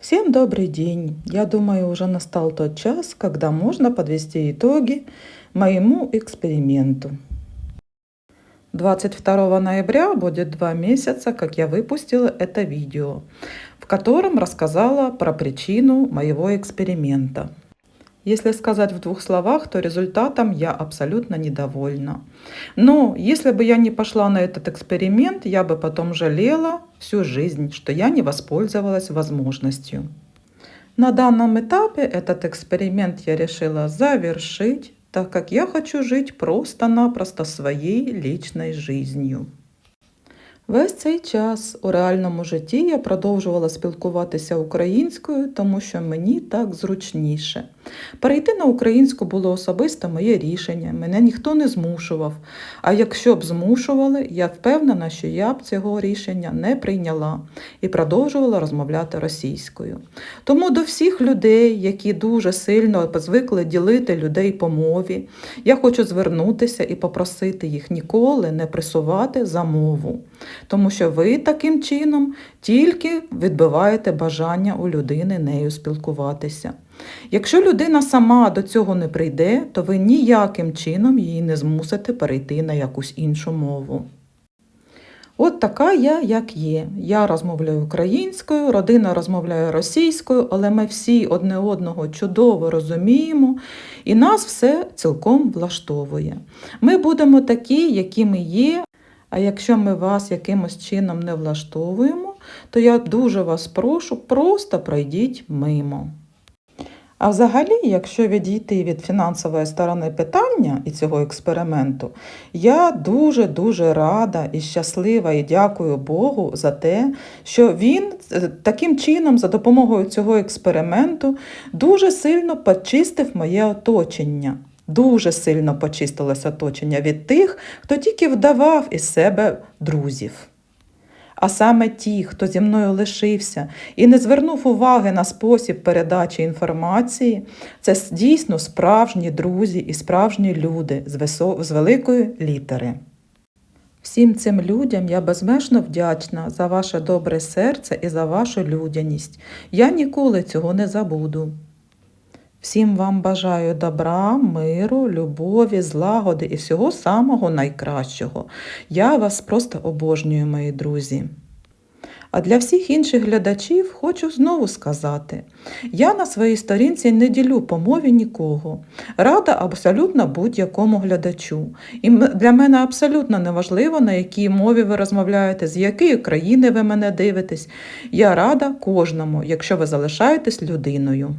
Всем добрый день! Я думаю, уже настал тот час, когда можно подвести итоги моему эксперименту. 22 ноября будет два месяца, как я выпустила это видео, в котором рассказала про причину моего эксперимента. Если сказать в двух словах, то результатом я абсолютно недовольна. Но если бы я не пошла на этот эксперимент, я бы потом жалела всю жизнь, что я не воспользовалась возможностью. На данном этапе этот эксперимент я решила завершить, так как я хочу жить просто-напросто своей личной жизнью. Весь цей час у реальному житті я продовжувала спілкуватися українською, тому що мені так зручніше. Перейти на українську було особисто моє рішення, мене ніхто не змушував. А якщо б змушували, я впевнена, що я б цього рішення не прийняла і продовжувала розмовляти російською. Тому до всіх людей, які дуже сильно звикли ділити людей по мові, я хочу звернутися і попросити їх ніколи не присувати за мову. Тому що ви таким чином тільки відбиваєте бажання у людини нею спілкуватися. Якщо людина сама до цього не прийде, то ви ніяким чином її не змусите перейти на якусь іншу мову. От така я, як є. Я розмовляю українською, родина розмовляє російською, але ми всі одне одного чудово розуміємо, і нас все цілком влаштовує. Ми будемо такі, які ми є. А якщо ми вас якимось чином не влаштовуємо, то я дуже вас прошу, просто пройдіть мимо. А взагалі, якщо відійти від фінансової сторони питання і цього експерименту, я дуже-дуже рада і щаслива і дякую Богу за те, що він е, таким чином, за допомогою цього експерименту, дуже сильно почистив моє оточення. Дуже сильно почистилось оточення від тих, хто тільки вдавав із себе друзів. А саме ті, хто зі мною лишився і не звернув уваги на спосіб передачі інформації, це дійсно справжні друзі і справжні люди з, великої літери. Всім цим людям я безмежно вдячна за ваше добре серце і за вашу людяність. Я ніколи цього не забуду. Всім вам бажаю добра, миру, любові, злагоди і всього самого найкращого. Я вас просто обожнюю, мої друзі. А для всіх інших глядачів хочу знову сказати: я на своїй сторінці не ділю по мові нікого. Рада абсолютно будь-якому глядачу. І для мене абсолютно неважливо, на якій мові ви розмовляєте, з якої країни ви мене дивитесь. Я рада кожному, якщо ви залишаєтесь людиною.